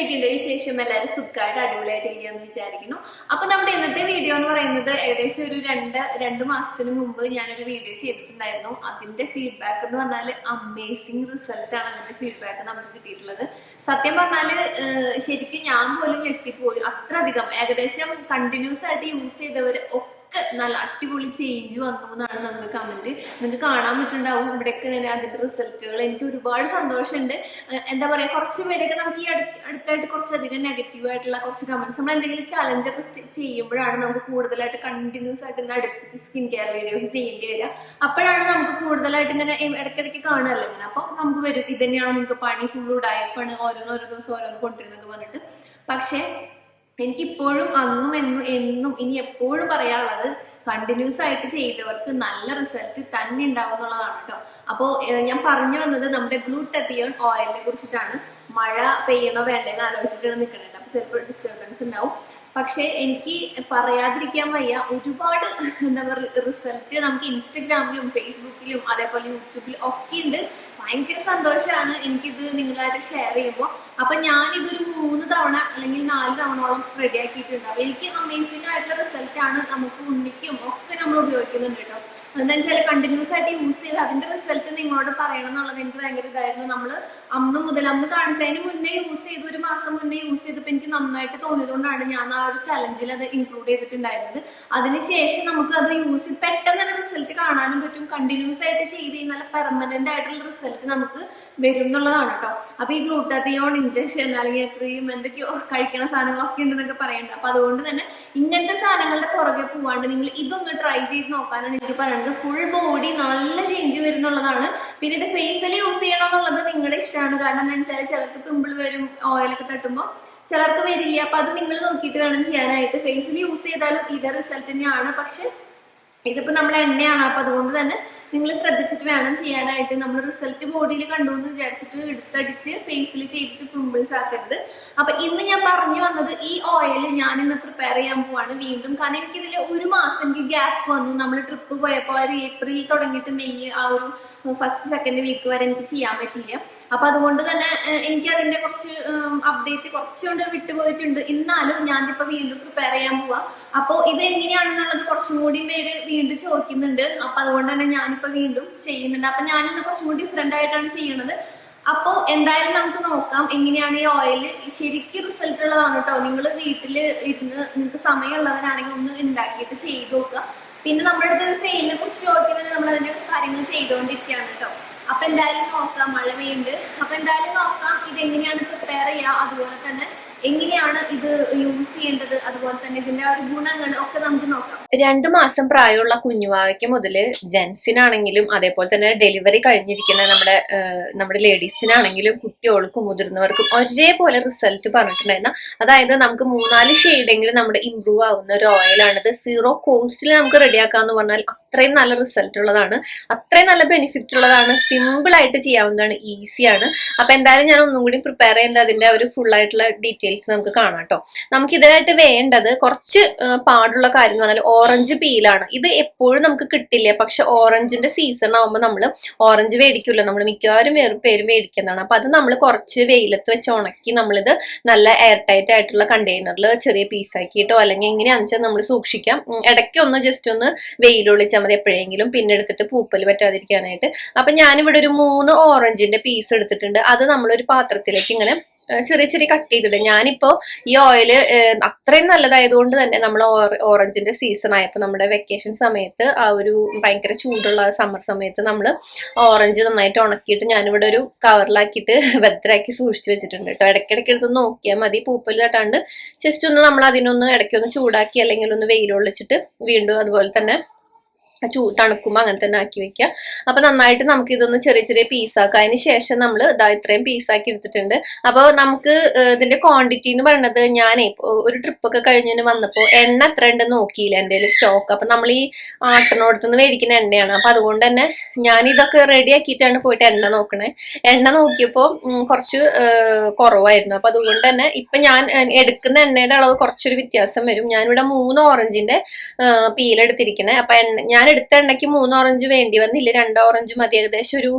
എന്തൊക്കെയുണ്ട് വിശേഷം? എല്ലാവരും സുഖമായിട്ട് അടിപൊളിയായിട്ട് ഇരിക്കുകയെന്ന് വിചാരിക്കുന്നു. അപ്പൊ നമ്മുടെ ഇന്നത്തെ വീഡിയോ എന്ന് പറയുന്നത് ഏകദേശം ഒരു രണ്ട് രണ്ട് മാസത്തിന് മുമ്പ് ഞാനൊരു വീഡിയോ ചെയ്തിട്ടുണ്ടായിരുന്നു. അതിന്റെ ഫീഡ്ബാക്ക് എന്ന് പറഞ്ഞാൽ അമേസിങ് റിസൾട്ട് ആണ് അതിന്റെ ഫീഡ്ബാക്ക് നമുക്ക് കിട്ടിയിട്ടുള്ളത്. സത്യം പറഞ്ഞാൽ ശരിക്കും ഞാൻ പോലും ഞെട്ടിപ്പോയി. അത്രയധികം. ഏകദേശം കണ്ടിന്യൂസ് ആയിട്ട് യൂസ് ചെയ്തവര് ഒക്കെ നല്ല അടിപൊളി ചേഞ്ച് വന്നു എന്നാണ് നമുക്ക് കമന്റ് നിങ്ങൾക്ക് കാണാൻ പറ്റുണ്ടാവും ഇവിടെയൊക്കെ ഇങ്ങനെ അതിന്റെ റിസൾട്ടുകൾ എനിക്ക് ഒരുപാട് സന്തോഷമുണ്ട്. എന്താ പറയാ കുറച്ച് പേരൊക്കെ നമുക്ക് ഈ അടുത്ത് അടുത്തായിട്ട് കുറച്ചധികം നെഗറ്റീവ് ആയിട്ടുള്ള കുറച്ച് കമന്റ്സ് നമ്മൾ എന്തെങ്കിലും ചലഞ്ച് ഒക്കെ ചെയ്യുമ്പോഴാണ് നമുക്ക് കൂടുതലായിട്ട് കണ്ടിന്യൂസ് ആയിട്ട് ഇങ്ങനെ അടുപ്പിച്ച് സ്കിൻ കെയർ വീഡിയോസ് ചെയ്യേണ്ടി വരിക. അപ്പോഴാണ് നമുക്ക് കൂടുതലായിട്ട് ഇങ്ങനെ ഇടയ്ക്കിടയ്ക്ക് കാണുമല്ലോ ഇങ്ങനെ അപ്പൊ നമുക്ക് വരും. ഇത് തന്നെയാണ് നിങ്ങൾക്ക് പണി ഫുൾ ഉടായപ്പാണ് ഓരോന്നോരോ ദിവസം ഓരോന്ന് കൊണ്ടുവരുന്നൊക്കെ പറഞ്ഞിട്ട്. പക്ഷേ എനിക്കിപ്പോഴും അന്നും എന്നും എന്നും ഇനി എപ്പോഴും പറയാനുള്ളത് കണ്ടിന്യൂസ് ആയിട്ട് ചെയ്തവർക്ക് നല്ല റിസൾട്ട് തന്നെ ഉണ്ടാവും എന്നുള്ളതാണ് കേട്ടോ. അപ്പോൾ ഞാൻ പറഞ്ഞു വന്നത് നമ്മുടെ ഗ്ലൂട്ടത്തിയോൺ ഓയിലിനെ കുറിച്ചിട്ടാണ്. മഴ പെയ്യണോ വേണ്ടെന്ന് ആലോചിച്ചിട്ടാണ് നിൽക്കുന്നത് അപ്പോൾ ചിലപ്പോൾ ഡിസ്റ്റർബൻസ് ഉണ്ടാവും. പക്ഷേ എനിക്ക് പറയാതിരിക്കാൻ വയ്യ. ഒരുപാട് എന്താ പറയുക റിസൾട്ട് നമുക്ക് ഇൻസ്റ്റഗ്രാമിലും ഫേസ്ബുക്കിലും അതേപോലെ യൂട്യൂബിലും ഒക്കെ ഉണ്ട്. ഭയങ്കര സന്തോഷമാണ് എനിക്കിത് നിങ്ങളായിട്ട് ഷെയർ ചെയ്യുമ്പോൾ അപ്പൊ ഞാൻ ഇതൊരു മൂന്ന് തവണ അല്ലെങ്കിൽ നാല് തവണയോളം റെഡി ആക്കിയിട്ടുണ്ട്. അപ്പൊ എനിക്ക് അമേസിംഗ് ആയിട്ടുള്ള റിസൾട്ട് ആണ് നമുക്ക് ഉണ്ണിക്കും ഒക്കെ നമ്മൾ ഉപയോഗിക്കുന്നുണ്ട് കേട്ടോ. എന്താ കണ്ടിന്യൂസ് ആയിട്ട് യൂസ് ചെയ്ത് അതിന്റെ റിസൾട്ട് നിങ്ങളോട് പറയണം എന്നുള്ളത് എനിക്ക് ഭയങ്കര ഇതായിരുന്നു. നമ്മൾ അന്ന് മുതൽ അന്ന് കാണിച്ചതിന് മുന്നേ യൂസ് ചെയ്ത് ഒരു മാസം മുന്നേ യൂസ് ചെയ്തപ്പോൾ എനിക്ക് നന്നായിട്ട് തോന്നിയതുകൊണ്ടാണ് ഞാൻ ആ ഒരു ചലഞ്ചിൽ അത് ഇൻക്ലൂഡ് ചെയ്തിട്ടുണ്ടായിരുന്നത്. അതിനുശേഷം നമുക്ക് അത് യൂസ് ചെയ്ത് പെട്ടെന്ന് തന്നെ റിസൾട്ട് കാണാനും പറ്റും. കണ്ടിന്യൂസ് ആയിട്ട് ചെയ്ത് നല്ല പെർമനന്റ് ആയിട്ടുള്ള റിസൾട്ട് നമുക്ക് വരും എന്നുള്ളതാണ് കേട്ടോ അപ്പൊ ഈ ഗ്ലൂട്ടാത്തിയോൺ ഇഞ്ചക്ഷൻ അല്ലെങ്കിൽ ക്രീം എന്തൊക്കെയോ കഴിക്കണ സാധനങ്ങളൊക്കെ ഉണ്ടെന്നൊക്കെ പറയുന്നുണ്ട് അപ്പൊ അതുകൊണ്ട് തന്നെ ഇങ്ങനത്തെ സാധനങ്ങളുടെ പുറകെ പോവാണ്ട് നിങ്ങൾ ഇതൊന്ന് ട്രൈ ചെയ്ത് നോക്കാനാണ് എനിക്ക് പറയുന്നത് ഫുൾ ബോഡി നല്ല ചേഞ്ച് വരുന്നുള്ളതാണ്. പിന്നെ ഇത് ഫേസിൽ യൂസ് ചെയ്യണം എന്നുള്ളത് നിങ്ങളുടെ ഇഷ്ടമാണ് കാരണം എന്താ വെച്ചാൽ ചിലർക്ക് പിമ്പിൾ വരും ഓയിലൊക്കെ തട്ടുമ്പോൾ ചിലർക്ക് വരില്ല. അപ്പൊ അത് നിങ്ങൾ നോക്കിയിട്ട് വേണം ചെയ്യാനായിട്ട്. ഫേസിൽ യൂസ് ചെയ്താലും ഇതേ റിസൾട്ട് തന്നെയാണ്. പക്ഷെ ഇതിപ്പോ നമ്മൾ എണ്ണയാണ്. അപ്പൊ അതുകൊണ്ട് തന്നെ നിങ്ങൾ ശ്രദ്ധിച്ചിട്ട് വേണം ചെയ്യാനായിട്ട്. നമ്മൾ റിസൾട്ട് ബോഡിയിൽ കണ്ടു എന്ന് വിചാരിച്ചിട്ട് എടുത്തടിച്ച് ഫേസിൽ ചെയ്തിട്ട് പിമ്പിൾസ് ആക്കരുത്. അപ്പൊ ഇന്ന് ഞാൻ പറഞ്ഞു വന്നത് ഈ ഓയിൽ ഞാൻ ഇന്ന് പ്രിപ്പയർ ചെയ്യാൻ പോവാണ് വീണ്ടും. കാരണം എനിക്കിതിൽ ഒരു മാസം ഗ്യാപ്പ് വന്നു. നമ്മൾ ട്രിപ്പ് പോയപ്പോൾ ഏപ്രിൽ തുടങ്ങിയിട്ട് മെയ് ആ ഒരു ഫസ്റ്റ് സെക്കൻഡ് വീക്ക് വരെ എനിക്ക് ചെയ്യാൻ പറ്റില്ല അപ്പൊ അതുകൊണ്ട് തന്നെ എനിക്ക് അതിന്റെ കുറച്ച് അപ്ഡേറ്റ് കുറച്ചുകൊണ്ട് വിട്ടുപോയിട്ടുണ്ട്. എന്നാലും ഞാൻ ഇപ്പൊ വീണ്ടും പ്രിപ്പയർ ചെയ്യാൻ പോവാ. അപ്പോൾ ഇത് എങ്ങനെയാണെന്നുള്ളത് കുറച്ചും കൂടി പേര് വീണ്ടും ചോദിക്കുന്നുണ്ട്. അപ്പൊ അതുകൊണ്ട് തന്നെ ഞാനിപ്പോ വീണ്ടും ചെയ്യുന്നുണ്ട്. അപ്പൊ ഞാനിന്ന് കുറച്ചും കൂടി ഡിഫറെന്റ് ആയിട്ടാണ് ചെയ്യുന്നത് അപ്പോൾ എന്തായാലും നമുക്ക് നോക്കാം എങ്ങനെയാണ് ഈ ഓയിൽ ശരിക്കും റിസൾട്ട് ഉള്ളതാണ് കേട്ടോ നിങ്ങൾ വീട്ടിൽ ഇരുന്ന് നിങ്ങൾക്ക് സമയമുള്ളവരാണെങ്കിൽ ഒന്ന് ഉണ്ടാക്കിയിട്ട് ചെയ്ത് നോക്കുക. പിന്നെ നമ്മുടെ അടുത്ത് സെയിലിനെ കുറിച്ച് ചോദിക്കുന്നത് നമ്മൾ അതിന്റെ കാര്യങ്ങൾ ചെയ്തുകൊണ്ടിരിക്കുകയാണ് കേട്ടോ അപ്പൊ എന്തായാലും നോക്കാം മഴ പെയ്യുണ്ട് അപ്പൊ എന്തായാലും നോക്കാം ഇത് എങ്ങനെയാണ് പ്രിപ്പയർ ചെയ്യുക. അതുപോലെ തന്നെ എങ്ങനെയാണ് ഇത് യൂസ് ചെയ്യേണ്ടത്. അതുപോലെ തന്നെ ഇതിന്റെ ഒരു ഗുണങ്ങൾ ഒക്കെ നമുക്ക് നോക്കാം. രണ്ടു മാസം പ്രായമുള്ള കുഞ്ഞുവാവയ്ക്ക് മുതൽ ജെൻസിനാണെങ്കിലും അതേപോലെ തന്നെ ഡെലിവറി കഴിഞ്ഞിരിക്കുന്ന നമ്മുടെ നമ്മുടെ ലേഡീസിനാണെങ്കിലും കുട്ടികൾക്കും മുതിർന്നവർക്കും ഒരേപോലെ റിസൾട്ട് പറഞ്ഞിട്ടുണ്ടായിരുന്ന അതായത് നമുക്ക് മൂന്നാൽ ഷെയ്ഡെങ്കിലും നമ്മുടെ ഇമ്പ്രൂവ് ആവുന്ന ഒരു ഓയിലാണിത്. സീറോ കോസ്റ്റിൽ നമുക്ക് റെഡിയാക്കാന്ന് പറഞ്ഞാൽ അത്രയും നല്ല റിസൾട്ട് ഉള്ളതാണ്. അത്രയും നല്ല ബെനിഫിറ്റ് ഉള്ളതാണ്. സിമ്പിൾ ആയിട്ട് ചെയ്യാവുന്നതാണ്. ഈസിയാണ് അപ്പൊ എന്തായാലും ഞാൻ ഒന്നും കൂടി പ്രിപ്പയർ ചെയ്യുന്നത് അതിന്റെ ഒരു ഫുൾ ആയിട്ടുള്ള ഡീറ്റെയിൽസ് നമുക്ക് കാണാം കേട്ടോ. നമുക്ക് ഇതിനായിട്ട് വേണ്ടത് കുറച്ച് പാടുള്ള കാര്യം എന്ന് പറഞ്ഞാൽ ഓറഞ്ച് പീലാണ്. ഇത് എപ്പോഴും നമുക്ക് കിട്ടില്ല? പക്ഷെ ഓറഞ്ചിന്റെ സീസൺ ആവുമ്പോൾ നമ്മൾ ഓറഞ്ച് മേടിക്കില്ല നമ്മൾ മിക്കവാറും വേറെ പേര് മേടിക്കുന്നതാണ്. അപ്പൊ അത് നമ്മൾ കുറച്ച് വെയിലത്ത് വെച്ച് ഉണക്കി നമ്മളിത് നല്ല എയർ ടൈറ്റ് ആയിട്ടുള്ള കണ്ടെയ്നറിൽ ചെറിയ പീസാക്കിയിട്ടോ അല്ലെങ്കിൽ എങ്ങനെയാണെന്ന് വെച്ചാൽ നമ്മൾ സൂക്ഷിക്കാം. ഇടയ്ക്ക് ഒന്ന് ജസ്റ്റ് ഒന്ന് വെയിലൊളിച്ചാൽ മതി എപ്പോഴെങ്കിലും. പിന്നെ എടുത്തിട്ട് പൂപ്പൽ പറ്റാതിരിക്കാനായിട്ട്. അപ്പൊ ഞാനിവിടെ ഒരു മൂന്ന് ഓറഞ്ചിന്റെ പീസ് എടുത്തിട്ടുണ്ട്. അത് നമ്മളൊരു പാത്രത്തിലേക്ക് ഇങ്ങനെ ചെറിയ ചെറിയ കട്ട് ചെയ്തിട്ട്. ഞാനിപ്പോ ഈ ഓയിൽ അത്രയും നല്ലതായതുകൊണ്ട് തന്നെ നമ്മൾ ഓറഞ്ചിന്റെ സീസൺ ആയപ്പോൾ നമ്മുടെ വെക്കേഷൻ സമയത്ത് ആ ഒരു ഭയങ്കര ചൂടുള്ള സമ്മർ സമയത്ത് നമ്മൾ ഓറഞ്ച് നന്നായിട്ട് ഉണക്കിയിട്ട് ഞാനിവിടെ ഒരു കവറിലാക്കിയിട്ട് ഭദ്രാക്കി സൂക്ഷിച്ചു വെച്ചിട്ടുണ്ട് കേട്ടോ ഇടയ്ക്കിടയ്ക്ക് എടുത്ത് നോക്കിയാൽ മതി. പൂപ്പൽ തട്ടാണ്ട് ജസ്റ്റ് ഒന്ന് നമ്മൾ അതിനൊന്ന് ഇടയ്ക്കൊന്ന് ചൂടാക്കി അല്ലെങ്കിൽ ഒന്ന് വെയിലൊള്ളിച്ചിട്ട് വീണ്ടും അതുപോലെ തന്നെ ചൂ തണുക്കുമ്പോൾ അങ്ങനെ തന്നെ ആക്കി വെക്കുക അപ്പൊ നന്നായിട്ട് നമുക്ക് ഇതൊന്ന് ചെറിയ ചെറിയ പീസാക്കുക അതിന് ശേഷം നമ്മൾ ഇതാ ഇത്രയും പീസാക്കി എടുത്തിട്ടുണ്ട്. അപ്പോൾ നമുക്ക് ഇതിന്റെ ക്വാണ്ടിറ്റി എന്ന് പറയുന്നത് ഞാനേ ഒരു ട്രിപ്പ് ഒക്കെ കഴിഞ്ഞിട്ട് വന്നപ്പോൾ എണ്ണ എത്ര ഉണ്ടെന്ന് നോക്കിയില്ല എന്റെ സ്റ്റോക്ക് അപ്പൊ നമ്മൾ ഈ ആട്ടിനോടത്തുനിന്ന് മേടിക്കുന്ന എണ്ണയാണ്. അപ്പൊ അതുകൊണ്ട് തന്നെ ഞാൻ ഇതൊക്കെ റെഡി ആക്കിയിട്ടാണ് പോയിട്ട് എണ്ണ നോക്കണേ. എണ്ണ നോക്കിയപ്പോൾ കുറച്ച് കുറവായിരുന്നു. അപ്പൊ അതുകൊണ്ട് തന്നെ ഇപ്പൊ ഞാൻ എടുക്കുന്ന എണ്ണയുടെ അളവ് കുറച്ചൊരു വ്യത്യാസം വരും. ഞാനിവിടെ മൂന്ന് ഓറഞ്ചിന്റെ പീലെടുത്തിരിക്കണേ അപ്പൊ എണ്ണ ഞാൻ എടുത്ത എണ്ണയ്ക്ക് മൂന്ന് ഓറഞ്ച് വേണ്ടി വന്നില്ല? രണ്ട് ഓറഞ്ച് മതി. ഏകദേശം ഒരു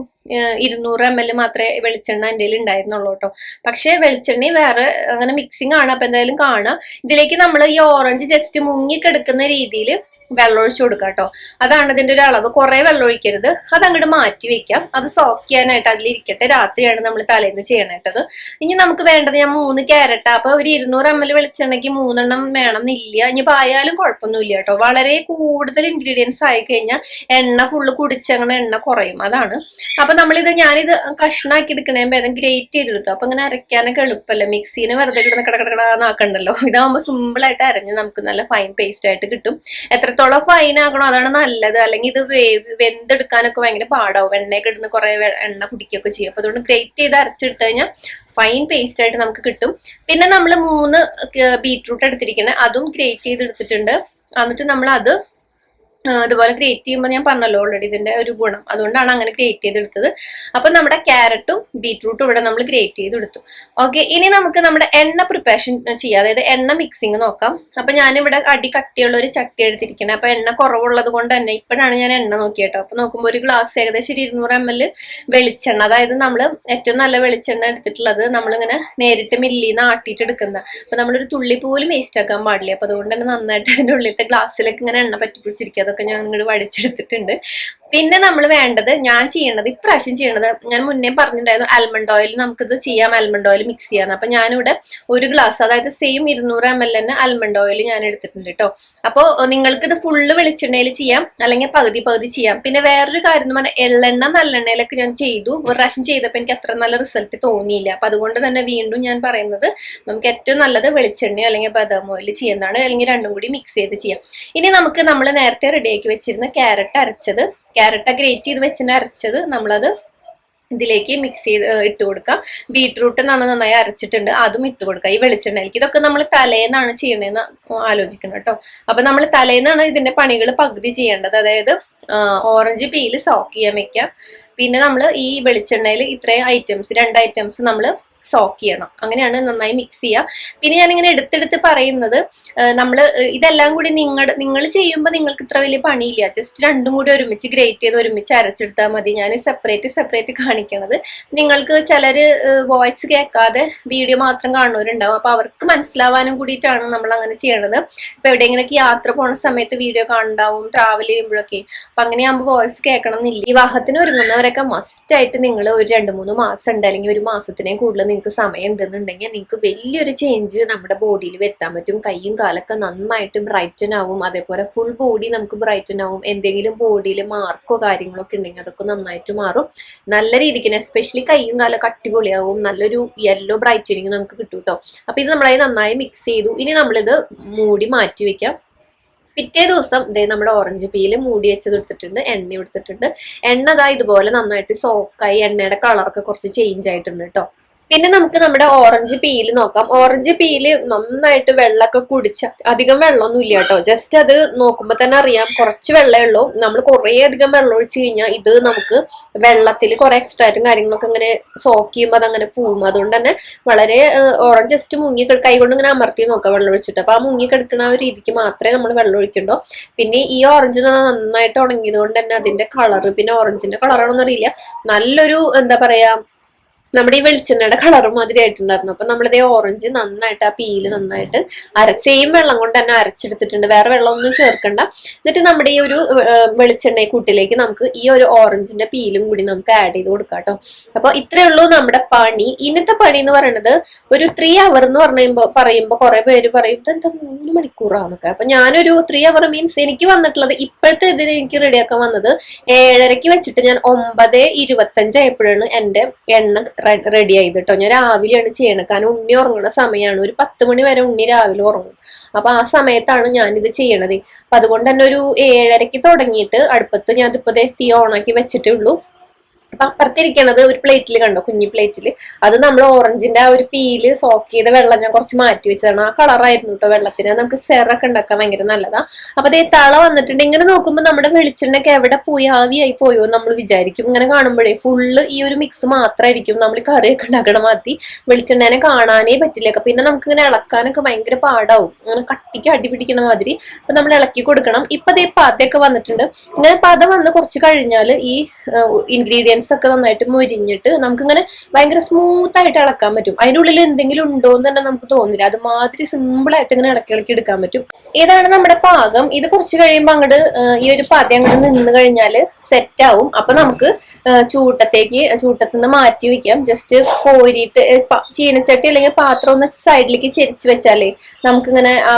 ഇരുന്നൂറ് എം എൽ മാത്രമേ വെളിച്ചെണ്ണ എന്റെ ഉണ്ടായിരുന്നുള്ളൂ കേട്ടോ. പക്ഷേ വെളിച്ചെണ്ണ വേറെ അങ്ങനെ മിക്സിങ് ആണ്. അപ്പം എന്തായാലും കാണാം. ഇതിലേക്ക് നമ്മൾ ഈ ഓറഞ്ച് ജസ്റ്റ് മുങ്ങിക്കെടുക്കുന്ന രീതിയിൽ വെള്ളം ഒഴിച്ചു കൊടുക്കുക കേട്ടോ. അതാണ് ഇതിന്റെ ഒരു അളവ്. കുറെ വെള്ളം ഒഴിക്കരുത്. അത് അങ്ങോട്ട് മാറ്റി വെക്കാം. അത് സോക്ക് ചെയ്യാനായിട്ട് അതിലിരിക്കട്ടെ. രാത്രിയാണ് നമ്മൾ തലേന്ന് ചെയ്യണേട്ടത് ഇനി നമുക്ക് വേണ്ടത് ഞാൻ മൂന്ന് ക്യാരറ്റ്. അപ്പൊ ഒരു ഇരുന്നൂറ് എം എൽ വെളിച്ചെണ്ണയ്ക്ക് മൂന്നെണ്ണം വേണം എന്നില്ല. ഇനി പായാലും കുഴപ്പമൊന്നുമില്ല കേട്ടോ. വളരെ കൂടുതൽ ഇൻഗ്രീഡിയൻസ് ആയി കഴിഞ്ഞാൽ എണ്ണ ഫുള്ള് കുടിച്ചങ്ങനെ എണ്ണ കുറയും. അതാണ്. അപ്പൊ നമ്മളിത് ഞാനിത് കഷ്ണാക്കി എടുക്കണേ ഭേദം ഗ്രേറ്റ് ചെയ്തെടുത്തു. അപ്പൊ ഇങ്ങനെ അരയ്ക്കാനൊക്കെ എളുപ്പമല്ലേ മിക്സീനെ വെറുതെ കിടന്ന് കടകടകടാന്നാക്കണ്ടല്ലോ ഇതാവുമ്പോൾ സിമ്പിൾ ആയിട്ട് അരഞ്ഞ് നമുക്ക് നല്ല ഫൈൻ പേസ്റ്റ് ആയിട്ട് കിട്ടും. എത്രത്തോളം ഫൈൻ ആക്കണോ അതാണ് നല്ലത്. അല്ലെങ്കിൽ ഇത് വേവ് വെന്തെടുക്കാനൊക്കെ ഭയങ്കര പാടാവും. എണ്ണയൊക്കെ ഇടുന്ന കുറെ എണ്ണ കുടിക്കുകയൊക്കെ ചെയ്യും. അപ്പൊ അതുകൊണ്ട് ഗ്രേറ്റ് ചെയ്ത് അരച്ചെടുത്തു കഴിഞ്ഞാൽ ഫൈൻ പേസ്റ്റ് ആയിട്ട് നമുക്ക് കിട്ടും. പിന്നെ നമ്മൾ മൂന്ന് ബീറ്റ്റൂട്ട് എടുത്തിരിക്കുന്നത് അതും ഗ്രേറ്റ് ചെയ്ത് എടുത്തിട്ടുണ്ട് എന്നിട്ട് നമ്മൾ അത് അതുപോലെ ക്രിയേറ്റ് ചെയ്യുമ്പോൾ ഞാൻ പറഞ്ഞല്ലോ ഓൾറെഡി ഇതിന്റെ ഒരു ഗുണം. അതുകൊണ്ടാണ് അങ്ങനെ ക്രിയേറ്റ് ചെയ്തെടുത്തത്. അപ്പൊ നമ്മുടെ ക്യാരറ്റും ബീട്രൂട്ടും ഇവിടെ നമ്മൾ ക്രിയേറ്റ് ചെയ്തെടുത്തു. ഓക്കെ ഇനി നമുക്ക് നമ്മുടെ എണ്ണ പ്രിപ്പറേഷൻ ചെയ്യാം. അതായത് എണ്ണ മിക്സിങ് നോക്കാം. അപ്പൊ ഞാനിവിടെ അടി കട്ടിയുള്ള ഒരു ചട്ടി എടുത്തിരിക്കുന്നത് അപ്പൊ എണ്ണ കുറവുള്ളത് കൊണ്ട് തന്നെ ഇപ്പോഴാണ് ഞാൻ എണ്ണ നോക്കിയേട്ടോ. അപ്പൊ നോക്കുമ്പോൾ ഒരു ഗ്ലാസ് ഏകദേശം ഒരു ഇരുന്നൂറ് എം എൽ വെളിച്ചെണ്ണ. അതായത് നമ്മൾ ഏറ്റവും നല്ല വെളിച്ചെണ്ണ എടുത്തിട്ടുള്ളത് നമ്മളിങ്ങനെ നേരിട്ട് മില്ലിൽ നിന്ന് ആട്ടിയിട്ട് എടുക്കുന്ന അപ്പൊ നമ്മളൊരു തുള്ളി പോലും വേസ്റ്റ് ആക്കാൻ പാടില്ല. അപ്പൊ അതുകൊണ്ട് തന്നെ നന്നായിട്ട് അതിന്റെ ഉള്ളിലത്തെ ഗ്ലാസ്സിലേക്ക് ഇങ്ങനെ എണ്ണ പറ്റി പിടിച്ചിരിക്കുക അതൊക്കെ ഞാൻ ഇങ്ങോട്ട് വടിച്ചെടുത്തിട്ടുണ്ട് പിന്നെ നമ്മൾ വേണ്ടത് ഞാൻ ചെയ്യണത് ഇപ്രാവശ്യം ചെയ്യണത് ഞാൻ മുന്നേ പറഞ്ഞിട്ടുണ്ടായിരുന്നു ആൽമണ്ട് ഓയിൽ നമുക്കിത് ചെയ്യാം ആൽമണ്ട് ഓയിൽ മിക്സ് ചെയ്യാന്ന്. അപ്പൊ ഞാനിവിടെ ഒരു ഗ്ലാസ് അതായത് സെയിം ഇരുന്നൂറ് എം എൽ തന്നെ ആൽമണ്ട് ഓയിൽ ഞാൻ എടുത്തിട്ടുണ്ട് കേട്ടോ അപ്പോൾ നിങ്ങൾക്ക് ഇത് ഫുള്ള് വെളിച്ചെണ്ണയിൽ ചെയ്യാം അല്ലെങ്കിൽ പകുതി പകുതി ചെയ്യാം. പിന്നെ വേറൊരു കാര്യം എന്ന് പറഞ്ഞാൽ എള്ളെണ്ണ നല്ലെണ്ണയിലൊക്കെ ഞാൻ ചെയ്തു. ഒരു പ്രാവശ്യം ചെയ്തപ്പോൾ എനിക്ക് അത്ര നല്ല റിസൾട്ട് തോന്നിയില്ല. അപ്പൊ അതുകൊണ്ട് തന്നെ വീണ്ടും ഞാൻ പറയുന്നത് നമുക്ക് ഏറ്റവും നല്ലത് വെളിച്ചെണ്ണയോ അല്ലെങ്കിൽ ബദാം ഓയിൽ ചെയ്യുന്നതാണ്. അല്ലെങ്കിൽ രണ്ടും കൂടി മിക്സ് ചെയ്ത് ചെയ്യാം. ഇനി നമുക്ക് നമ്മൾ നേരത്തെ റെഡിയാക്കി വെച്ചിരുന്ന ക്യാരറ്റ് അരച്ചത് ക്യാരറ്റ് ഗ്രേറ്റ് ചെയ്ത് വെച്ചിട്ട് അരച്ചത്. നമ്മളത് ഇതിലേക്ക് മിക്സ് ചെയ്ത് ഇട്ട് കൊടുക്കുക. ബീട്രൂട്ട് നമ്മൾ നന്നായി അരച്ചിട്ടുണ്ട്. അതും ഇട്ട് കൊടുക്കുക. ഈ വെളിച്ചെണ്ണയിലേക്ക് ഇതൊക്കെ നമ്മൾ തലേന്നാണ് ചെയ്യണേന്ന് ആലോചിക്കണം കേട്ടോ. അപ്പൊ നമ്മൾ തലേന്നാണ് ഇതിന്റെ പണികൾ പകുതി ചെയ്യേണ്ടത്. അതായത് ഓറഞ്ച് പീൽ സോക്ക് ചെയ്യാൻ വെക്കുക. പിന്നെ നമ്മൾ ഈ വെളിച്ചെണ്ണയിൽ ഇത്രയും ഐറ്റംസ് രണ്ട് ഐറ്റംസ് നമ്മൾ സോക്ക് ചെയ്യണം. അങ്ങനെയാണ് നന്നായി മിക്സ് ചെയ്യുക. പിന്നെ ഞാനിങ്ങനെ എടുത്തെടുത്ത് പറയുന്നത് നമ്മൾ ഇതെല്ലാം കൂടി നിങ്ങളുടെ നിങ്ങൾ ചെയ്യുമ്പോൾ നിങ്ങൾക്ക് ഇത്ര വലിയ പണിയില്ല. ജസ്റ്റ് രണ്ടും കൂടി ഒരുമിച്ച് ഗ്രേറ്റ് ചെയ്ത് ഒരുമിച്ച് അരച്ചെടുത്താൽ മതി. ഞാൻ സെപ്പറേറ്റ് സെപ്പറേറ്റ് കാണിക്കണത്. നിങ്ങൾക്ക് ചിലർ വോയിസ് കേൾക്കാതെ വീഡിയോ മാത്രം കാണുന്നവരുണ്ടാവും. അപ്പോൾ അവർക്ക് മനസ്സിലാവാനും കൂടിയിട്ടാണ് നമ്മൾ അങ്ങനെ ചെയ്യണത്. ഇപ്പം എവിടെയെങ്കിലൊക്കെ യാത്ര പോണ സമയത്ത് വീഡിയോ കാണുണ്ടാവും ട്രാവൽ ചെയ്യുമ്പോഴൊക്കെ. അപ്പം അങ്ങനെയാകുമ്പോൾ വോയിസ് കേൾക്കണം എന്നില്ല വിവാഹത്തിന് ഒരുങ്ങുന്നവരൊക്കെ മസ്റ്റായിട്ട് നിങ്ങൾ ഒരു രണ്ട് മൂന്ന് മാസം ഉണ്ട്. അല്ലെങ്കിൽ ഒരു മാസത്തിനെയും കൂടുതൽ നിങ്ങൾക്ക് സമയം ഉണ്ടെന്നുണ്ടെങ്കിൽ നിങ്ങൾക്ക് വലിയൊരു ചേഞ്ച് നമ്മുടെ ബോഡിയിൽ വരുത്താൻ പറ്റും. കൈയും കാലൊക്കെ നന്നായിട്ട് ബ്രൈറ്റൻ ആവും. അതേപോലെ ഫുൾ ബോഡി നമുക്ക് ബ്രൈറ്റൻ ആവും. എന്തെങ്കിലും ബോഡിയിൽ മാർക്കോ കാര്യങ്ങളോ ഒക്കെ ഉണ്ടെങ്കിൽ അതൊക്കെ നന്നായിട്ട് മാറും. നല്ല രീതിക്ക് എസ്പെഷ്യലി കൈയും കാലൊക്കെ അടിപൊളിയാവും. നല്ലൊരു യെല്ലോ ബ്രൈറ്റനിങ് നമുക്ക് കിട്ടും കേട്ടോ അപ്പൊ ഇത് നമ്മളത് നന്നായി മിക്സ് ചെയ്തു. ഇനി നമ്മളിത് മൂടി മാറ്റി വെക്കാം. പിറ്റേ ദിവസം ഇതേ നമ്മുടെ ഓറഞ്ച് പീൽ മൂടി വെച്ചത് എടുത്തിട്ടുണ്ട് എണ്ണ എടുത്തിട്ടുണ്ട്. എണ്ണ ഇതാ ഇതുപോലെ നന്നായിട്ട് സോക്കായി എണ്ണയുടെ കളറൊക്കെ കുറച്ച് ചേഞ്ച് ആയിട്ടുണ്ട് കേട്ടോ പിന്നെ നമുക്ക് നമ്മുടെ ഓറഞ്ച് പീൽ നോക്കാം. ഓറഞ്ച് പീൽ നന്നായിട്ട് വെള്ളമൊക്കെ കുടിച്ച അധികം വെള്ളമൊന്നും ഇല്ല കേട്ടോ. ജസ്റ്റ് അത് നോക്കുമ്പോൾ തന്നെ അറിയാം കുറച്ച് വെള്ളമേ ഉള്ളൂ. നമ്മൾ കുറേ അധികം വെള്ളം ഒഴിച്ചു കഴിഞ്ഞാൽ ഇത് നമുക്ക് വെള്ളത്തിൽ കുറെ എക്സ്ട്രാറ്റും കാര്യങ്ങളൊക്കെ ഇങ്ങനെ സോക്ക് ചെയ്യുമ്പോൾ അതങ്ങനെ പോകും. അതുകൊണ്ട് തന്നെ വളരെ ഓറഞ്ച് ജസ്റ്റ് മുങ്ങി കൈ കൊണ്ട് ഇങ്ങനെ അമർത്തി നോക്കാം വെള്ളം ഒഴിച്ചിട്ട്. അപ്പൊ ആ മുങ്ങി കിടക്കുന്ന ആ രീതിക്ക് മാത്രമേ നമ്മൾ വെള്ളം ഒഴിക്കണ്ടോ. പിന്നെ ഈ ഓറഞ്ച് നന്നായിട്ട് ഉണങ്ങിയത് കൊണ്ട് തന്നെ അതിന്റെ കളർ പിന്നെ ഓറഞ്ചിന്റെ കളറാണോന്ന് അറിയില്ല. നല്ലൊരു എന്താ പറയാ നമ്മുടെ ഈ വെളിച്ചെണ്ണയുടെ കളർ മാതിരി ആയിട്ടുണ്ടായിരുന്നു. അപ്പൊ നമ്മളിതേ ഓറഞ്ച് നന്നായിട്ട് ആ പീൽ നന്നായിട്ട് അര സെയിം വെള്ളം കൊണ്ട് തന്നെ അരച്ചെടുത്തിട്ടുണ്ട്. വേറെ വെള്ളമൊന്നും ചേർക്കണ്ട. എന്നിട്ട് നമ്മുടെ ഈ ഒരു വെളിച്ചെണ്ണ കൂട്ടിലേക്ക് നമുക്ക് ഈ ഒരു ഓറഞ്ചിന്റെ പീലും കൂടി നമുക്ക് ആഡ് ചെയ്ത് കൊടുക്കാം കേട്ടോ. അപ്പൊ ഇത്രയേ ഉള്ളൂ നമ്മുടെ പണി. ഇന്നത്തെ പണി എന്ന് പറയുന്നത് ഒരു ത്രീ അവർ എന്ന് പറയുമ്പോ പറയുമ്പോ കുറെ പേര് പറയും ഇതെന്താ മൂന്ന് മണിക്കൂറാന്നൊക്കെ. അപ്പൊ ഞാനൊരു ത്രീ അവർ മീൻസ് എനിക്ക് വന്നിട്ടുള്ളത് ഇപ്പോഴത്തെ ഇതിന് എനിക്ക് റെഡിയാക്കാൻ വന്നത് ഏഴരക്ക് വെച്ചിട്ട് ഞാൻ ഒമ്പത് ഇരുപത്തഞ്ചായപ്പോഴാണ് എന്റെ എണ്ണ റെഡി ആയത് കേട്ടോ ഞാൻ രാവിലെയാണ് ചെയ്യണത്. കാരണം ഉണ്ണി ഉറങ്ങുന്ന സമയമാണ് ഒരു പത്ത് മണി വരെ ഉണ്ണി രാവിലെ ഉറങ്ങും. അപ്പൊ ആ സമയത്താണ് ഞാൻ ഇത് ചെയ്യണത്. അപ്പൊ അതുകൊണ്ട് തന്നെ ഒരു ഏഴരക്ക് തുടങ്ങിയിട്ട് അടുപ്പത്ത് ഞാൻ ഇതിപ്പോ തീ ഓണാക്കി വെച്ചിട്ടേ ഉള്ളൂ. അപ്പൊ അപ്പുറത്തിരിക്കണത് ഒരു പ്ലേറ്റിൽ കണ്ടോ? കുഞ്ഞി പ്ലേറ്റിൽ അത് നമ്മൾ ഓറഞ്ചിന്റെ ആ ഒരു പീൽ സോക്ക് ചെയ്ത വെള്ളം ഞാൻ കുറച്ച് മാറ്റി വെച്ചതാണ്. ആ കളറായിരുന്നു കേട്ടോ വെള്ളത്തിന്. നമുക്ക് സെറൊക്കെ ഉണ്ടാക്കാൻ ഭയങ്കര നല്ലതാ. അപ്പൊ അതേ തള വന്നിട്ടുണ്ട്. ഇങ്ങനെ നോക്കുമ്പോൾ നമ്മുടെ വെളിച്ചെണ്ണയൊക്കെ എവിടെ പോയി? ആവിയായി പോയോ നമ്മൾ വിചാരിക്കും. ഇങ്ങനെ കാണുമ്പോഴേ ഫുള്ള് ഈ ഒരു മിക്സ് മാത്രമായിരിക്കും നമ്മൾ കറിയൊക്കെ ഉണ്ടാക്കണ മാറ്റി വെളിച്ചെണ്ണേനെ കാണാനേ പറ്റില്ല. പിന്നെ നമുക്ക് ഇങ്ങനെ ഇളക്കാനൊക്കെ ഭയങ്കര പാടാവും. അങ്ങനെ കട്ടിക്ക് അടി പിടിക്കണ മാതിരി. അപ്പൊ നമ്മൾ ഇളക്കി കൊടുക്കണം. ഇപ്പൊ അതേ പതയൊക്കെ വന്നിട്ടുണ്ട്. ഇങ്ങനെ പത വന്ന് കുറച്ച് കഴിഞ്ഞാൽ ഈ ഇൻഗ്രീഡിയൻസ് ഒക്കെ നന്നായിട്ട് മൊരിഞ്ഞിട്ട് നമുക്കിങ്ങനെ ഭയങ്കര സ്മൂത്ത് ആയിട്ട് ഇളക്കാൻ പറ്റും. അതിനുള്ളിൽ എന്തെങ്കിലും ഉണ്ടോ എന്ന് തന്നെ നമുക്ക് തോന്നില്ല. അതുമാതിരി സിമ്പിൾ ആയിട്ട് ഇങ്ങനെ ഇളക്കി ഇളക്കി എടുക്കാൻ പറ്റും. ഇതാണ് നമ്മുടെ പാകം. ഇത് കുറച്ച് കഴിയുമ്പോൾ അങ്ങോട്ട് ഈ ഒരു പാതി അങ്ങോട്ട് നിന്ന് കഴിഞ്ഞാൽ സെറ്റ് ആവും. അപ്പൊ നമുക്ക് ചൂട്ടത്തേക്ക് ചൂട്ടത്തിൽ നിന്ന് മാറ്റി വെക്കാം. ജസ്റ്റ് കോരിയിട്ട് ചീനച്ചട്ടി അല്ലെങ്കിൽ പാത്രം ഒന്ന് സൈഡിലേക്ക് ചെരിച്ച് വെച്ചാലേ നമുക്കിങ്ങനെ ആ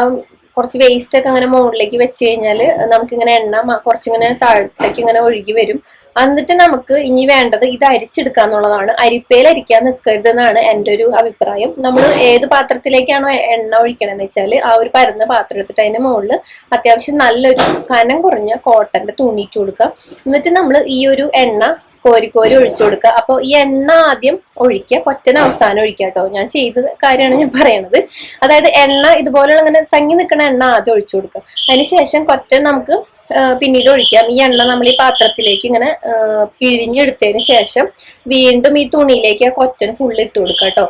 കുറച്ച് വേസ്റ്റ് ഒക്കെ അങ്ങനെ മുകളിലേക്ക് വെച്ച് കഴിഞ്ഞാൽ നമുക്കിങ്ങനെ എണ്ണ കുറച്ചിങ്ങനെ താഴത്തേക്ക് ഇങ്ങനെ ഒഴുകി വരും. എന്നിട്ട് നമുക്ക് ഇനി വേണ്ടത് ഇത് അരിച്ചെടുക്കുക എന്നുള്ളതാണ്. അരിപ്പയിൽ അരിക്കാൻ നിൽക്കരുത് എന്നാണ് എന്റെ ഒരു അഭിപ്രായം. നമ്മൾ ഏത് പാത്രത്തിലേക്കാണോ എണ്ണ ഒഴിക്കണമെന്ന് വെച്ചാൽ ആ ഒരു പരന്ന പാത്രം എടുത്തിട്ട് അതിന്റെ മുകളിൽ അത്യാവശ്യം നല്ലൊരു കനം കുറഞ്ഞ കോട്ടന്റെ തുണിയിട്ട് കൊടുക്കുക. എന്നിട്ട് നമ്മൾ ഈ ഒരു എണ്ണ കോരി കോരി ഒഴിച്ചു കൊടുക്കുക. അപ്പോൾ ഈ എണ്ണ ആദ്യം ഒഴിക്കുക കൊറ്റന അവസാനം ഒഴിക്കുക കേട്ടോ. ഞാൻ ചെയ്ത കാര്യമാണ് ഞാൻ പറയണത്. അതായത് എണ്ണ ഇതുപോലെയുള്ള ഇങ്ങനെ തങ്ങി നിൽക്കുന്ന എണ്ണ ആദ്യം ഒഴിച്ചു കൊടുക്കുക. അതിനുശേഷം കൊറ്റൻ നമുക്ക് പിന്നീട് ഒഴിക്കാം. ഈ എണ്ണ നമ്മൾ ഈ പാത്രത്തിലേക്ക് ഇങ്ങനെ പിഴിഞ്ഞെടുത്തതിന് ശേഷം വീണ്ടും ഈ തുണിയിലേക്ക് ആ കൊറ്റൻ ഫുള്ള് ഇട്ട് കൊടുക്കുക കേട്ടോ.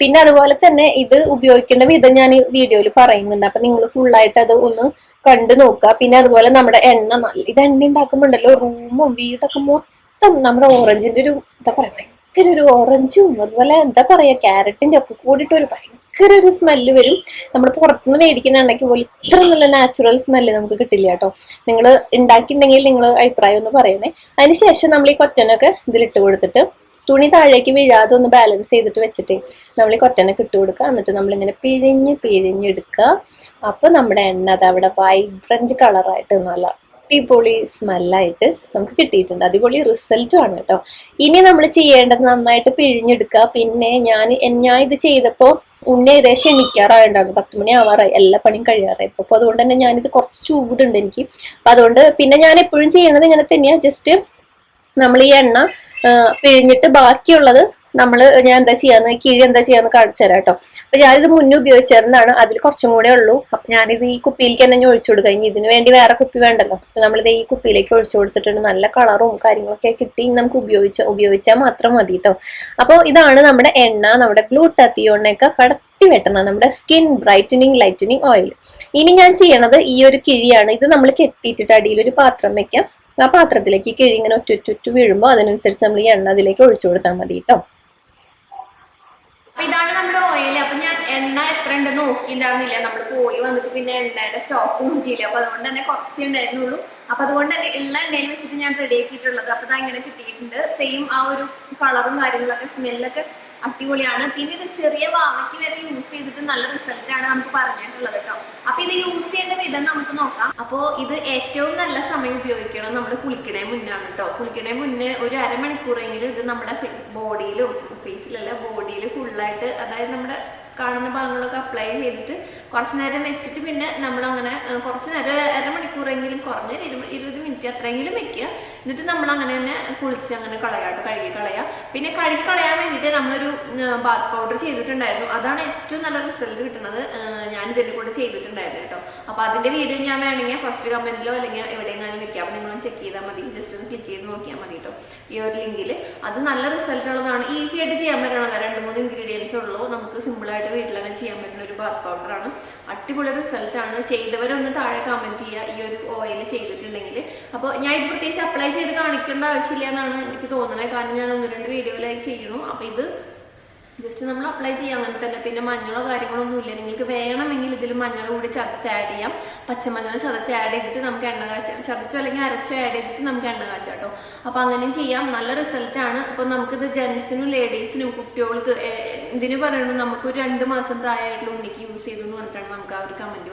പിന്നെ അതുപോലെ തന്നെ ഇത് ഉപയോഗിക്കേണ്ട വിധം ഞാൻ ഈ വീഡിയോയിൽ പറയുന്നുണ്ട്. അപ്പൊ നിങ്ങൾ ഫുള്ളായിട്ട് അത് ഒന്ന് കണ്ടു നോക്കുക. പിന്നെ അതുപോലെ നമ്മുടെ എണ്ണ നല്ല ഇത് എണ്ണ ഉണ്ടാക്കുമ്പോണ്ടല്ലോ റൂമും വീടൊക്കെ മൊത്തം നമ്മുടെ ഓറഞ്ചിന്റെ ഒരു എന്താ പറയാ ഭയങ്കര ഒരു ഓറഞ്ചും അതുപോലെ എന്താ പറയാ ക്യാരറ്റിന്റെ ഒക്കെ കൂടിയിട്ട് ഒരു ഭയങ്കര ഒരു സ്മെല്ല് വരും. നമ്മൾ പുറത്തുനിന്ന് മേടിക്കുന്ന എണ്ണയ്ക്ക് പോലെ ഇത്ര നല്ല നാച്ചുറൽ സ്മെല്ല് നമുക്ക് കിട്ടില്ല കേട്ടോ. നിങ്ങൾ ഉണ്ടാക്കിയിട്ടുണ്ടെങ്കിൽ നിങ്ങൾ അഭിപ്രായം ഒന്ന് പറയണേ. അതിനുശേഷം നമ്മൾ ഈ കൊറ്റനൊക്കെ ഇതിലിട്ട് കൊടുത്തിട്ട് തുണി താഴേക്ക് വീഴാതെ ഒന്ന് ബാലൻസ് ചെയ്തിട്ട് വെച്ചിട്ട് നമ്മൾ ഈ കൊറ്റനൊക്കെ ഇട്ട് കൊടുക്കുക. എന്നിട്ട് നമ്മളിങ്ങനെ പിഴിഞ്ഞ് പിഴിഞ്ഞെടുക്കുക അപ്പോൾ നമ്മുടെ എണ്ണ അത് അവിടെ വൈബ്രന്റ് കളറായിട്ട് നല്ല അടിപൊളി സ്മെല്ലായിട്ട് നമുക്ക് കിട്ടിയിട്ടുണ്ട്. അടിപൊളി റിസൾട്ടും ആണ് കേട്ടോ. ഇനി നമ്മൾ ചെയ്യേണ്ടത് നന്നായിട്ട് പിഴിഞ്ഞെടുക്കുക. പിന്നെ ഞാൻ ഞാൻ ഇത് ചെയ്തപ്പോൾ ഉണ്ണി ഏകദേശം എണിക്കാറായിട്ടുണ്ടായിരുന്നു പത്ത് മണി ആവാറായി. എല്ലാ പണിയും കഴിയാറായി. അപ്പോൾ അതുകൊണ്ട് തന്നെ ഞാനിത് കുറച്ച് ചൂടുണ്ട് എനിക്ക്. അപ്പം അതുകൊണ്ട് പിന്നെ ഞാൻ എപ്പോഴും ചെയ്യണത് ഇങ്ങനെ തന്നെയാണ് ജസ്റ്റ് നമ്മൾ ഈ എണ്ണ പിഴിഞ്ഞിട്ട് ബാക്കിയുള്ളത് നമ്മൾ ഞാൻ എന്താ ചെയ്യാന്ന് കിഴി എന്താ ചെയ്യാന്ന് കാണിച്ചു തരാം കേട്ടോ. അപ്പൊ ഞാനിത് മുന്നേ ഉപയോഗിച്ചിരുന്നാണ് അതിൽ കുറച്ചും കൂടെ ഉള്ളൂ. അപ്പൊ ഞാനിത് ഈ കുപ്പിയിലേക്ക് തന്നെ ഒഴിച്ചു കൊടുക്കാം. ഇനി ഇതിന് വേണ്ടി വേറെ കുപ്പി വേണ്ടല്ലോ. അപ്പൊ നമ്മളിത് ഈ കുപ്പിയിലേക്ക് ഒഴിച്ചു കൊടുത്തിട്ടുണ്ട്. നല്ല കളറും കാര്യങ്ങളൊക്കെ കിട്ടി. നമുക്ക് ഉപയോഗിച്ച ഉപയോഗിച്ചാൽ മാത്രം മതി കേട്ടോ. അപ്പോൾ ഇതാണ് നമ്മുടെ എണ്ണ. നമ്മുടെ ഗ്ലൂട്ടാത്തിയോണൊക്കെ കടത്തി വെട്ടണം നമ്മുടെ സ്കിൻ ബ്രൈറ്റനിങ് ലൈറ്റനിങ് ഓയിൽ. ഇനി ഞാൻ ചെയ്യണത് ഈ ഒരു കിഴിയാണ്. ഇത് നമ്മൾ കെട്ടിയിട്ടിട്ട് അടിയിൽ ഒരു പാത്രം വെക്കാം. ആ പാത്രത്തിലേക്ക് കിഴി ഇങ്ങനെ ഒറ്റ ഒറ്റ വീഴുമ്പോൾ അതിനനുസരിച്ച് നമ്മൾ ഈ എണ്ണ അതിലേക്ക് ഒഴിച്ചു കൊടുത്താൽ മതി കേട്ടോ. അപ്പൊ ഇതാണ് നമ്മുടെ ഓയിൽ അപ്പൊ ഞാൻ എണ്ണ എത്ര ഉണ്ടെന്ന് നോക്കിയിട്ടുണ്ടായിരുന്നില്ല നമ്മൾ പോയി വന്നിട്ട് പിന്നെ എണ്ണയുടെ സ്റ്റോക്ക് നോക്കിയില്ല. അപ്പൊ അതുകൊണ്ട് തന്നെ കുറച്ചേ ഉണ്ടായിരുന്നുള്ളൂ. അപ്പൊ അതുകൊണ്ട് തന്നെ ഉള്ള എണ്ണയിൽ വെച്ചിട്ട് ഞാൻ റെഡി ആക്കിയിട്ടുള്ളത്. അപ്പൊ ഇതാ ഇങ്ങനെ കിട്ടിയിട്ടുണ്ട്. സെയിം ആ ഒരു കളറും കാര്യങ്ങളൊക്കെ സ്മെല്ലൊക്കെ അടിപൊളിയാണ്. പിന്നെ ഇത് ചെറിയ വാവയ്ക്ക് വരെ യൂസ് ചെയ്തിട്ട് നല്ല റിസൾട്ട് ആണ് നമുക്ക് പറഞ്ഞിട്ടുള്ളത് കേട്ടോ. അപ്പൊ ഇത് യൂസ് ചെയ്യേണ്ട വിധം നമുക്ക് നോക്കാം. അപ്പോ ഇത് ഏറ്റവും നല്ല സമയം ഉപയോഗിക്കണം നമ്മൾ കുളിക്കണേ മുന്നാണ് കേട്ടോ. കുളിക്കണേ മുന്നേ ഒരു അരമണിക്കൂറെങ്കിലും ഇത് നമ്മുടെ ബോഡിയിലും ഫേസിലല്ല ബോഡിയിൽ ഫുള്ളായിട്ട് അതായത് നമ്മുടെ കാണുന്ന ഭാഗങ്ങളൊക്കെ അപ്ലൈ ചെയ്തിട്ട് കുറച്ച് നേരം വെച്ചിട്ട് പിന്നെ നമ്മൾ അങ്ങനെ കുറച്ച് നേരം അരമണിക്കൂറെങ്കിലും കുറഞ്ഞ ഇരുപത് മിനിറ്റ് അത്രയെങ്കിലും വെക്കുക. എന്നിട്ട് നമ്മൾ അങ്ങനെ തന്നെ കുളിച്ച് അങ്ങനെ കളയാട്ടോ കഴുകി കളയാം. പിന്നെ കഴുകി കളയാൻ വേണ്ടിയിട്ട് നമ്മളൊരു ബാത്ത് പൗഡർ ചെയ്തിട്ടുണ്ടായിരുന്നു. അതാണ് ഏറ്റവും നല്ല റിസൾട്ട് കിട്ടുന്നത്. ഞാൻ ഇതിന്റെ കൂടെ ചെയ്തിട്ടുണ്ടായിരുന്നു കേട്ടോ. അപ്പോൾ അതിന്റെ വീഡിയോ ഞാൻ വേണമെങ്കിൽ ഫസ്റ്റ് കമന്റിലോ അല്ലെങ്കിൽ എവിടെയെങ്കിലും വെക്കാം. അപ്പോൾ നിങ്ങളൊന്ന് ചെക്ക് ചെയ്താൽ മതി. ജസ്റ്റ് ഒന്ന് ക്ലിക്ക് ചെയ്ത് നോക്കിയാൽ മതി കേട്ടോ. ഈ ഒരു ലിങ്കിൽ. അത് നല്ല റിസൾട്ട് ഉള്ളതാണ്. ഈസി ആയിട്ട് ചെയ്യാൻ പറ്റണത് രണ്ട് മൂന്ന് ഇൻഗ്രീഡിയൻസ് ഉള്ളൂ. നമുക്ക് സിമ്പിളായിട്ട് വീട്ടിൽ തന്നെ ചെയ്യാൻ പറ്റുന്ന ഒരു ബാത്ത് പൗഡറാണ് അടിപൊളി റിസൾട്ടാണ് ചെയ്തവരൊന്ന് താഴെ കമന്റ് ചെയ്യുക. ഈ ഒരു ഓയിൽ ചെയ്തിട്ടുണ്ടെങ്കിൽ. അപ്പോൾ ഞാൻ ഇത് പ്രത്യേകിച്ച് അപ്ലൈ ചെയ്ത് കാണിക്കേണ്ട ആവശ്യമില്ല എന്നാണ് എനിക്ക് തോന്നുന്നത്. കാരണം ഞാൻ ഒന്ന് രണ്ട് വീഡിയോയിലായി ചെയ്യണു അപ്പോൾ ഇത് ജസ്റ്റ് നമ്മൾ അപ്ലൈ ചെയ്യാം അങ്ങനെ തന്നെ. പിന്നെ മഞ്ഞളോ കാര്യങ്ങളോ ഒന്നുമില്ല നിങ്ങൾക്ക് വേണമെങ്കിൽ ഇതിൽ മഞ്ഞൾ കൂടി ചതച്ച് ആഡ് ചെയ്യാം. പച്ചമഞ്ഞൾ ചതച്ച് ആഡ് ചെയ്തിട്ട് നമുക്ക് എണ്ണ കാച്ച ചതച്ചോ അല്ലെങ്കിൽ അരച്ചോ ആഡ് ചെയ്തിട്ട് നമുക്ക് എണ്ണ കാച്ചാം കേട്ടോ. അപ്പം അങ്ങനെ ചെയ്യാം. നല്ല റിസൾട്ടാണ് അപ്പോൾ നമുക്കിത് ജെൻസിനും ലേഡീസിനും കുട്ടികൾക്ക് ഇതിന് പറയണു നമുക്ക് ഒരു രണ്ട് മാസം പ്രായമായിട്ടുള്ള ഉണ്ണിക്ക് യൂസ് ചെയ്തു എന്ന് പറഞ്ഞിട്ടാണ് നമുക്ക് ആ ഒരു കമന്റ്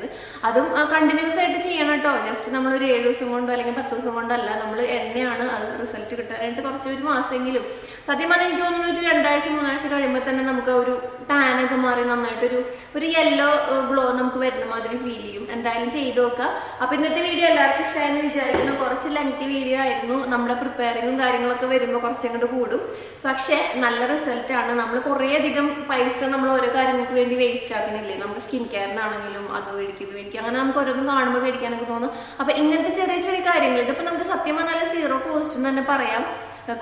വന്നിട്ടുണ്ടായിരുന്നത് അതും കണ്ടിന്യൂസ് ആയിട്ട് ചെയ്യണം കേട്ടോ ജസ്റ്റ് നമ്മൾ ഒരു ഏഴ് ദിവസം കൊണ്ടോ അല്ലെങ്കിൽ പത്ത് ദിവസം കൊണ്ടോ അല്ല നമ്മൾ എണ്ണയാണ് അത് റിസൾട്ട് കിട്ടാനായിട്ട് കുറച്ച് ഒരു മാസമെങ്കിലും. സത്യം പറഞ്ഞാൽ എനിക്ക് തോന്നുന്നു ഒരു രണ്ടാഴ്ച മൂന്നാഴ്ച കഴിയുമ്പോൾ തന്നെ നമുക്ക് ഒരു ടാനൊക്കെ മാറി നന്നായിട്ടൊരു ഒരു യെല്ലോ ഗ്ലോ നമുക്ക് വരുന്ന മാതിരി ഫീൽ ചെയ്യും. എന്തായാലും ചെയ്ത് നോക്കുക അപ്പൊ ഇന്നത്തെ വീഡിയോ എല്ലാവർക്കും ഇഷ്ടമായെന്ന് വിചാരിക്കുന്നു. കുറച്ച് ലെങ്തി വീഡിയോ ആയിരുന്നു. നമ്മുടെ പ്രിപ്പയറിങ്ങും കാര്യങ്ങളൊക്കെ വരുമ്പോൾ കുറച്ചങ്ങോട്ട് കൂടും. പക്ഷേ നല്ല റിസൾട്ട് ആണ്. നമ്മൾ കുറേ അധികം പൈസ നമ്മൾ ഓരോ കാര്യങ്ങൾക്ക് വേണ്ടി വേസ്റ്റ് ആക്കുന്നില്ലേ നമ്മുടെ സ്കിൻ കെയറിനാണെങ്കിലും അത് മേടിക്കും എനിക്ക് അങ്ങനെ നമുക്ക് ഓരോന്നും കാണുമ്പോൾ മേടിക്കാനൊക്കെ തോന്നും. അപ്പൊ ഇങ്ങനത്തെ ചെറിയ ചെറിയ കാര്യങ്ങൾ. ഇതിപ്പോ നമുക്ക് സത്യം പറഞ്ഞാൽ സീറോ കോസ്റ്റ് എന്ന് തന്നെ പറയാം.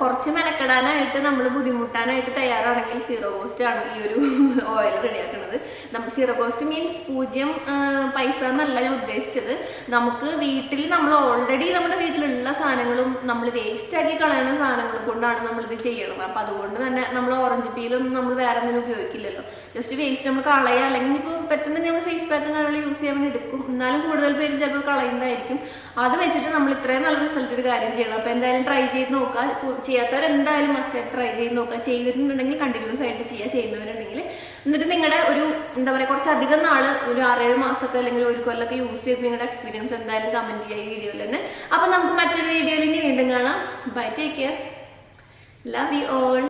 കുറച്ച് മെനക്കെടാനായിട്ട് നമ്മൾ ബുദ്ധിമുട്ടാനായിട്ട് തയ്യാറാണെങ്കിൽ സീറോ കോസ്റ്റ് ആണ് ഈ ഒരു ഓയിൽ റെഡിയാക്കുന്നത് നമ്മൾ സീറോ കോസ്റ്റ് മീൻസ് പൂജ്യം പൈസ എന്നല്ല ഞാൻ ഉദ്ദേശിച്ചത്. നമുക്ക് വീട്ടിൽ നമ്മൾ ഓൾറെഡി നമ്മുടെ വീട്ടിലുള്ള സാധനങ്ങളും നമ്മൾ വേസ്റ്റ് ആക്കി കളയുന്ന സാധനങ്ങൾ കൊണ്ടാണ് നമ്മൾ ഇത് ചെയ്യണത്. അപ്പം അതുകൊണ്ട് തന്നെ നമ്മൾ ഓറഞ്ച് പീലൊന്നും നമ്മൾ വേറെ ഒന്നും ഉപയോഗിക്കില്ലല്ലോ. ജസ്റ്റ് വേസ്റ്റ് നമ്മൾ കളയുക അല്ലെങ്കിൽ ഇപ്പോൾ പെട്ടെന്ന് നമ്മൾ ഫേസ് പാക്ക് കാര്യങ്ങൾ യൂസ് ചെയ്യാൻ വേണ്ടി എടുക്കും. എന്നാലും കൂടുതൽ പേര് ചിലപ്പോൾ കളയുന്നതായിരിക്കും. അത് വെച്ചിട്ട് നമ്മൾ ഇത്രയും നല്ല റിസൾട്ട് ഒരു കാര്യം ചെയ്യണം. അപ്പോൾ എന്തായാലും ട്രൈ ചെയ്ത് നോക്കുക ചെയ്യാത്തവരെന്തായാലും മസ്റ്റ് ട്രൈ ചെയ്ത് നോക്കുക ചെയ്തിട്ടുണ്ടെങ്കിൽ കണ്ടിന്യൂസ് ആയിട്ട് ചെയ്യുക ചെയ്യുന്നവരുണ്ടെങ്കിൽ എന്നിട്ട് നിങ്ങളുടെ ഒരു എന്താ പറയുക കുറച്ചധികം നാൾ ഒരു ആറേഴ് മാസമൊക്കെ അല്ലെങ്കിൽ ഒരു കൊല്ലൊക്കെ യൂസ് ചെയ്ത് നിങ്ങളുടെ എക്സ്പീരിയൻസ് എന്തായാലും കമന്റ് ചെയ്യുക ഈ വീഡിയോയിൽ തന്നെ. അപ്പൊ നമുക്ക് മറ്റൊരു വീഡിയോയിൽ ഇനി വീണ്ടും കാണാം. Bye take care love you all